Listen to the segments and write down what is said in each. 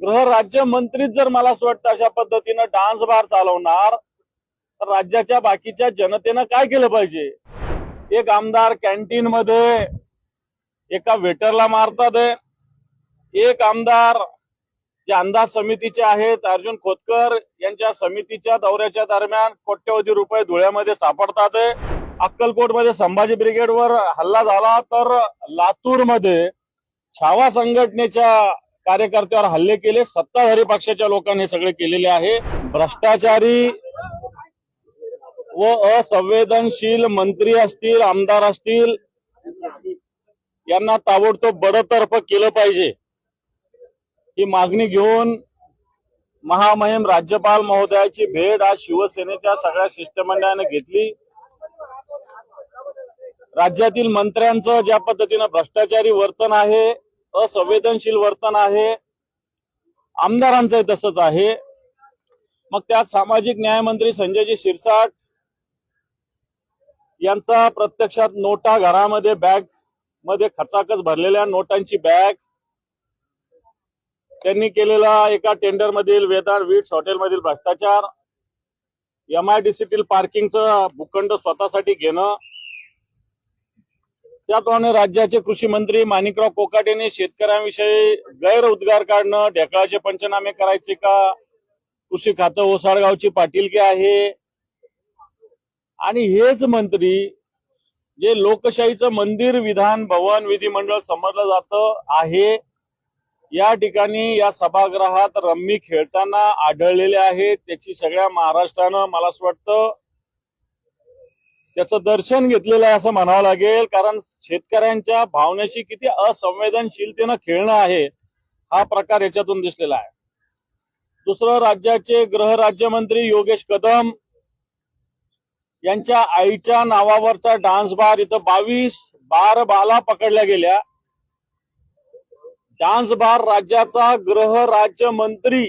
गृहराज्यमंत्रीच जर मला असं वाटतं अशा पद्धतीनं डान्स बार चालवणार तर राज्याच्या बाकीच्या जनतेनं काय केलं पाहिजे? एक आमदार कॅन्टीन मध्ये एका वेटरला मारतात एक आमदार जे अंदाज समितीचे आहेत अर्जुन खोतकर यांच्या समितीच्या दौऱ्याच्या दरम्यान कोट्यवधी रुपये धुळ्यामध्ये सापडतात अक्कलकोटमध्ये संभाजी ब्रिगेडवर हल्ला झाला तर लातूरमध्ये छावा संघटनेच्या कार्यकर्त्यावर हल्ले केले सत्ताधारी पक्षाच्या लोकांनी सगळे केलेले आहे. भ्रष्टाचारी व असंवेदनशील मंत्री असतील आमदार असतील यांना ताबडतोब बडतर्फ केलं पाहिजे. ही मागणी घेऊन महामहिम राज्यपाल महोदयाची भेट आज शिवसेनेच्या सगळ्या शिष्टमंडळाने घेतली. राज्यातील मंत्र्यांचं ज्या पद्धतीनं भ्रष्टाचारी वर्तन आहे असंवेदनशील वर्तन आहे. आमदारांचं तसंच आहे. मग त्यात सामाजिक न्यायमंत्री संजयजी शिरसाट यांचा प्रत्यक्षात नोटा घरामध्ये बॅगमध्ये खचाकच भरलेल्या नोटांची बॅग. त्यांनी केलेला एका टेंडर मधील वेदार वीट्स हॉटेल मधील भ्रष्टाचार एमआयडीसीतील पार्किंगचं भूखंड स्वतःसाठी घेणं. त्याप्रमाणे राज्याचे कृषी मंत्री माणिकराव कोकाट यांनी शेतकऱ्यांविषयी गैर उद्गार काढणं ढेकळाचे पंचनामे करायचे का? कृषी खातं ओसाळगावची पाटीलकी आहे. आणि हेच मंत्री जे लोकशाहीचं मंदिर विधान भवन विधिमंडळ समजलं जातं आहे. या ठिकाणी या सभागृहात रम्मी खेळताना आढळलेले आहेत त्याची सगळ्या महाराष्ट्रानं मला असं वाटतं त्याचं दर्शन घेतलेलं आहे असं म्हणावं लागेल. कारण शेतकऱ्यांच्या भावनेशी किती असंवेदनशीलतेनं खेळणं आहे हा प्रकार याच्यातून दिसलेला आहे. दुसरं राज्याचे गृह राज्यमंत्री योगेश कदम यांच्या आईच्या नावावरचा डान्स बार इथं बावीस बार बाला पकडल्या गेल्या. डान्स बार राज्याचा गृह राज्यमंत्री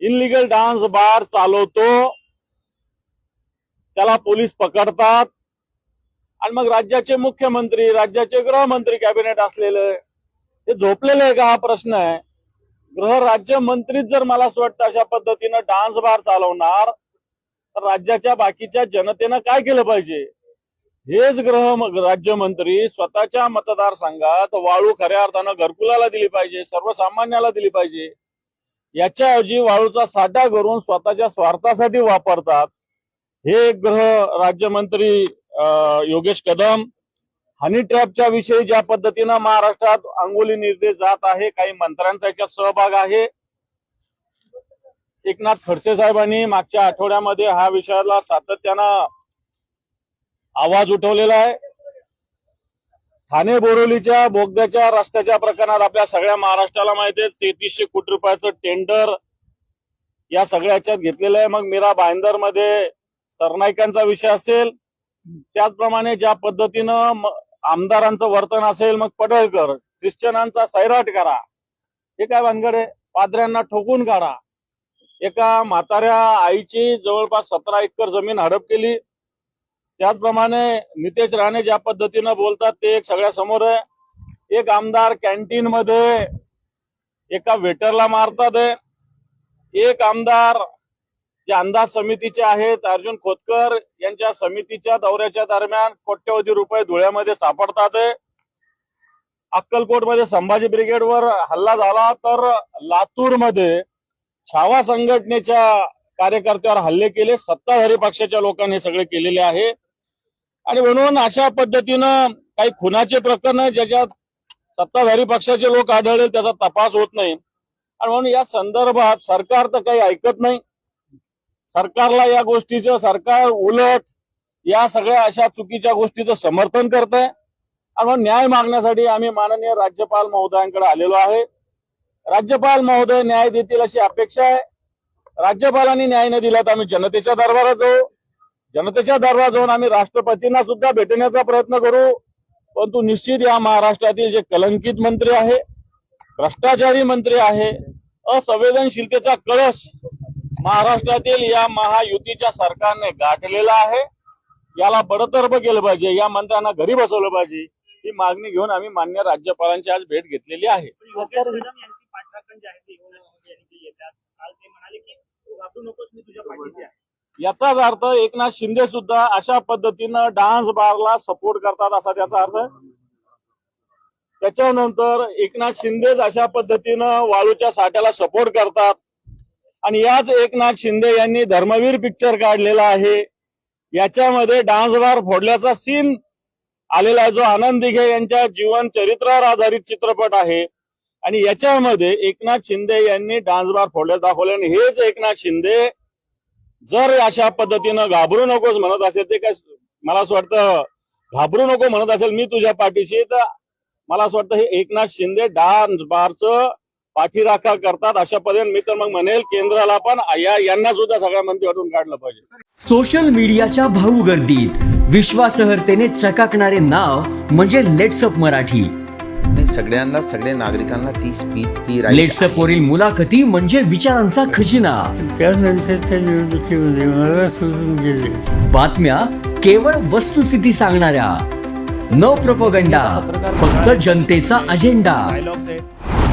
इनलिगल डान्स बार चालवतो. त्याला पोलीस पकडतात. आणि मग राज्याचे मुख्यमंत्री राज्याचे गृहमंत्री कॅबिनेट असलेले हे झोपलेले आहे का? हा प्रश्न आहे. गृह राज्यमंत्रीच जर मला असं वाटतं अशा पद्धतीनं डान्स बार चालवणार तर राज्याच्या बाकीच्या जनतेनं काय केलं पाहिजे? हेच गृह राज्यमंत्री स्वतःच्या मतदारसंघात वाळू खऱ्या अर्थानं घरकुलाला दिली पाहिजे सर्वसामान्याला दिली पाहिजे. याच्याऐवजी वाळूचा साठा करून स्वतःच्या स्वार्थासाठी वापरतात. हे गृह राज्यमंत्री अं, योगेश कदम हनी ट्रॅपच्या विषयी ज्या पद्धतीनं महाराष्ट्रात अंगोली निर्देश जात आहे काही मंत्र्यांचा याच्यात सहभाग आहे. एकनाथ खडसे साहेबांनी मागच्या आठवड्यामध्ये हा विषयाला सातत्यानं आवाज उठवलेला आहे. ठाणे बोरोलीच्या बोगद्याच्या रस्त्याच्या प्रकरणात आपल्या सगळ्या महाराष्ट्राला माहिती आहे तेहतीसशे कोटी रुपयाचं टेंडर या सगळ्याच्यात घेतलेलं आहे. मग मीरा भाईंदरमध्ये सरनाईकांचा विषय असेल त्याचप्रमाणे ज्या पद्धतीनं आमदारांचं वर्तन असेल मग पडळकर ख्रिश्चनांचा सैराट करा. हे काय भानगड आहे? ठोकून काढा. एका म्हाताऱ्या आईची जवळपास सतरा एकर जमीन हडप केली. त्याचप्रमाणे नितेश राणे ज्या पद्धतीनं बोलतात ते एक सगळ्या समोर आहे. एक आमदार कॅन्टीन मध्ये एका वेटरला मारतात एक आमदार जे अंदाज समितीचे आहेत अर्जुन खोतकर यांच्या समितीच्या दौऱ्याच्या दरम्यान कोट्यवधी रुपये धुळ्यामध्ये सापडतात. अक्कलकोट अक्कलकोटमध्ये संभाजी ब्रिगेडवर हल्ला झाला तर लातूरमध्ये छावा संघटनेच्या कार्यकर्त्यावर हल्ले केले. सत्ताधारी पक्षाच्या लोकांनी सगळे केलेले आहे. आणि म्हणून अशा पद्धतीनं काही खुनाचे प्रकरण ज्याच्यात सत्ताधारी पक्षाचे लोक आढळले त्याचा तपास होत नाही. आणि म्हणून या संदर्भात सरकार तर काही ऐकत नाही. सरकारला या गोष्टीचं सरकार उलट या सगळ्या अशा चुकीच्या गोष्टीचं समर्थन करत आहे आणि न्याय मागण्यासाठी आम्ही माननीय राज्यपाल महोदयांकडे आलेलो आहे. राज्यपाल महोदय न्याय देतील अशी अपेक्षा आहे. राज्यपालांनी न्याय न दिला तर आम्ही जनतेच्या दरबारात जाऊ. जनतेच्या दरबारात जाऊन आम्ही राष्ट्रपतींना सुद्धा भेटण्याचा प्रयत्न करू. परंतु निश्चित या महाराष्ट्रातील जे कलंकित मंत्री आहे भ्रष्टाचारी मंत्री आहे असंवेदनशीलतेचा कळस महाराष्ट्रातील या महायुतीच्या सरकारने गाठलेला आहे. याला बडतर्फ केलं पाहिजे. या मंत्र्यांना घरी बसवलं पाहिजे. ही मागणी घेऊन आम्ही मान्य राज्यपालांची आज भेट घेतलेली आहे. याचाच अर्थ एकनाथ शिंदे सुद्धा अशा पद्धतीनं डान्स बारला सपोर्ट करतात असा त्याचा अर्थ. त्याच्यानंतर एकनाथ शिंदेच अशा पद्धतीनं वाळूच्या साठ्याला सपोर्ट करतात. आणि याच एकनाथ शिंदे यांनी धर्मवीर पिक्चर काढलेला आहे. याच्यामध्ये डान्स बार फोडल्याचा सीन आलेला आहे जो आनंद दिघे यांच्या जीवन चरित्रावर आधारित चित्रपट आहे. आणि याच्यामध्ये एकनाथ शिंदे यांनी डान्स बार फोडल्या दाखवले आणि हेच एकनाथ शिंदे जर अशा पद्धतीनं घाबरू नकोस म्हणत असेल ते काय मला असं वाटतं घाबरू नको म्हणत असेल मी तुझ्या पाठीशी तर मला असं वाटतं हे एकनाथ शिंदे डान्स बारचं पाठीराखा करतात अशा पद्धतीने मी तर मग म्हणेल केंद्राला पण या यांना सुद्धा सगळ्या मंत्रिमंडळातून काढलं पाहिजे. सोशल मीडियाच्या भाऊ गर्दीत विश्वासहर्तेने चकाकणारे नाव म्हणजे लेट्सअप मराठी. सगळ्यांना सगळ्या नागरिकांना ती स्पीच ती लेट्सअप. वरील मुलाखती म्हणजे विचारांचा खजिना. त्यानंतरच्या निवडणुकीमध्ये मला सोडून गेले. बातम्या केवळ वस्तुस्थिती सांगणाऱ्या. न प्रपोगंडा फक्त जनतेचा अजेंडा